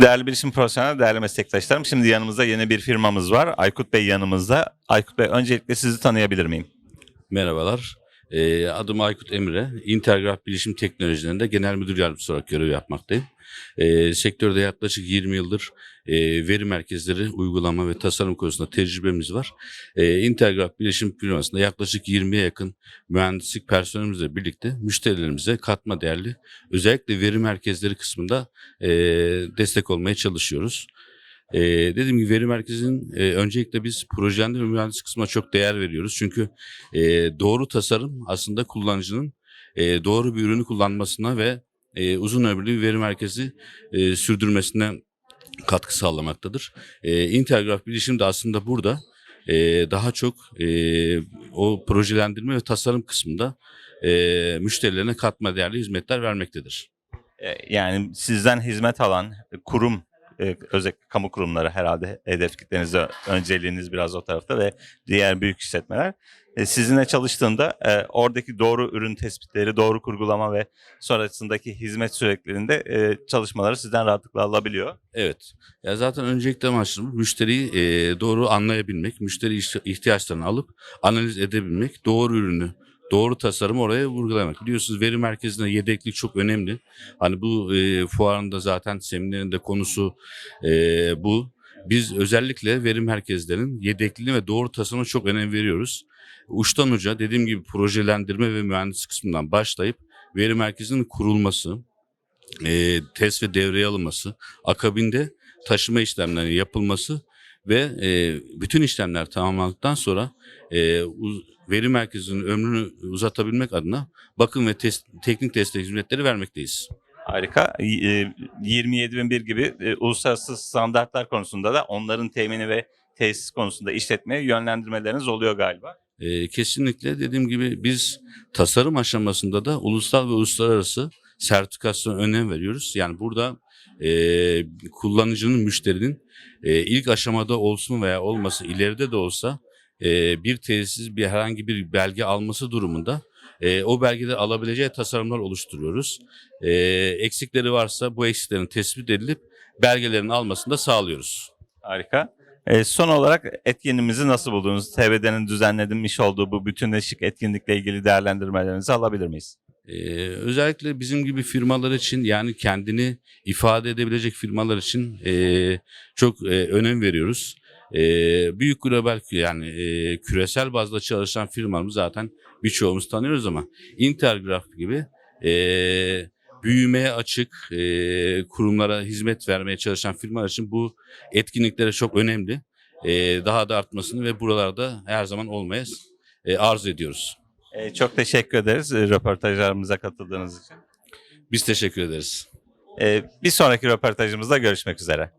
Değerli bilişim profesyonel, değerli meslektaşlarım. Şimdi yanımızda yeni bir firmamız var. Aykut Bey yanımızda. Aykut Bey öncelikle sizi tanıyabilir miyim? Merhabalar. Ee, adım Aykut Emre. Intergraph Bilişim Teknolojilerinde Genel Müdür Yardımcısı olarak görev yapmaktayım. Ee, sektörde yaklaşık 20 yıldır e, veri merkezleri uygulama ve tasarım konusunda tecrübemiz var. Ee, Intergraph Bilişim firmasında yaklaşık 20'ye yakın mühendislik personelimizle birlikte müşterilerimize katma değerli özellikle veri merkezleri kısmında e, destek olmaya çalışıyoruz. Ee, dediğim gibi veri merkezinin e, öncelikle biz projelendirme mühendislik kısmına çok değer veriyoruz. Çünkü e, doğru tasarım aslında kullanıcının e, doğru bir ürünü kullanmasına ve e, uzun ömürlü bir veri merkezi e, sürdürmesine katkı sağlamaktadır. E, Intergraph bilişim de aslında burada e, daha çok e, o projelendirme ve tasarım kısmında e, müşterilerine katma değerli hizmetler vermektedir. Ee, Yani sizden hizmet alan kurum, e, özellikle kamu kurumları herhalde hedef kitlenizde önceliğiniz biraz o tarafta ve diğer büyük işletmeler. E, Sizinle çalıştığında e, oradaki doğru ürün tespitleri, doğru kurgulama ve sonrasındaki hizmet süreklerinde e, çalışmaları sizden rahatlıkla alabiliyor. Evet. Ya zaten öncelikle amaçımız müşteriyi e, doğru anlayabilmek, müşteri ihtiyaçlarını alıp analiz edebilmek, doğru ürünü, doğru tasarımı oraya vurgulamak. Biliyorsunuz veri merkezinde yedeklik çok önemli. Hani bu e, fuarında zaten seminerinde konusu e, bu. Biz özellikle veri merkezlerinin yedekliliğine ve doğru tasarıma çok önem veriyoruz. Uçtan uca dediğim gibi projelendirme ve mühendis kısmından başlayıp veri merkezinin kurulması, e, test ve devreye alınması, akabinde taşıma işlemlerinin yapılması ve e, bütün işlemler tamamlandıktan sonra e, veri merkezinin ömrünü uzatabilmek adına bakım ve test, teknik destek hizmetleri vermekteyiz. Harika. Y- e, 27001 gibi e, uluslararası standartlar konusunda da onların temini ve tesis konusunda işletmeye yönlendirmeleriniz oluyor galiba. E, kesinlikle dediğim gibi biz tasarım aşamasında da ulusal ve uluslararası sertifikasyona önem veriyoruz. Yani burada e, kullanıcının, müşterinin e, ilk aşamada olsun veya olması ileride de olsa e, bir tesis bir herhangi bir belge alması durumunda e, o belgeleri alabileceği tasarımlar oluşturuyoruz. E, eksikleri varsa bu eksiklerin tespit edilip belgelerin almasını da sağlıyoruz. Harika. E, son olarak etkinliğimizi nasıl buldunuz? TBD'nin düzenlenmiş olduğu bu bütünleşik etkinlikle ilgili değerlendirmelerinizi alabilir miyiz? Ee, özellikle bizim gibi firmalar için yani kendini ifade edebilecek firmalar için e, çok e, önem veriyoruz. E, büyük global yani e, küresel bazda çalışan firmalarımız zaten birçoğumuz tanıyoruz ama Intergraph gibi e, büyümeye açık e, kurumlara hizmet vermeye çalışan firmalar için bu etkinliklere çok önemli. E, daha da artmasını ve buralarda her zaman olmaya e, arzu ediyoruz. E, çok teşekkür ederiz e, röportajlarımıza katıldığınız için. Biz teşekkür ederiz. E, bir sonraki röportajımızda görüşmek üzere.